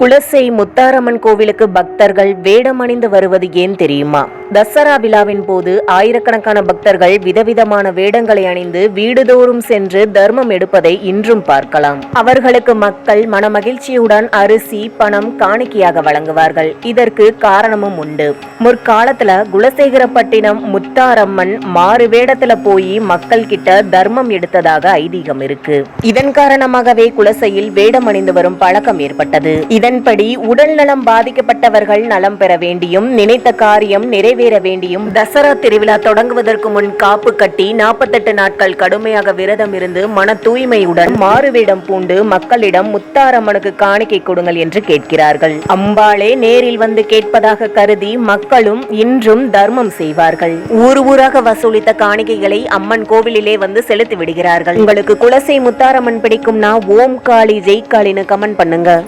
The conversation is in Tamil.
குலசை முத்தாரம்மன் கோவிலுக்கு பக்தர்கள் வேடமணிந்து வருவது ஏன் தெரியுமா? தசரா விழாவின் போது ஆயிரக்கணக்கான பக்தர்கள் விதவிதமான வேடங்களை அணிந்து வீடுதோறும் சென்று தர்மம் எடுப்பதை இன்றும் பார்க்கலாம். அவர்களுக்கு மக்கள் மனமகிழ்ச்சியுடன் அரிசி பணம் காணிக்கையாக வழங்குவார்கள். இதற்கு காரணமும் உண்டு. முற்காலத்துல குலசேகரப்பட்டினம் முத்தாரம்மன் மாறு வேடத்துல போய் மக்கள் கிட்ட தர்மம் எடுத்ததாக ஐதீகம் இருக்கு. இதன் காரணமாகவே குலசையில் வேடம் அணிந்து வரும் பழக்கம் ஏற்பட்டது. இதன்படி உடல் நலம் பாதிக்கப்பட்டவர்கள் நலம் பெற வேண்டியும் நினைத்த காரியம் நிறைவேற வேண்டியும் தசரா திருவிழா தொடங்குவதற்கு முன் காப்பு கட்டி நாற்பத்தெட்டு நாட்கள் கடுமையாக விரதம் இருந்து மன தூய்மையுடன் மாறுவேடம் பூண்டு மக்களிடம் முத்தாரம்மனுக்கு காணிக்கை கொடுங்கள் என்று கேட்கிறார்கள். அம்பாளே நேரில் வந்து கேட்பதாக கருதி மக்களும் இன்றும் தர்மம் செய்வார்கள். ஊர் ஊராக வசூலித்த காணிக்கைகளை அம்மன் கோவிலிலே வந்து செலுத்தி விடுகிறார்கள். உங்களுக்கு குலசை முத்தாரம்மன் பிடிக்கும்னா ஓம் காளி ஜெய் காளின்னு கமெண்ட் பண்ணுங்க.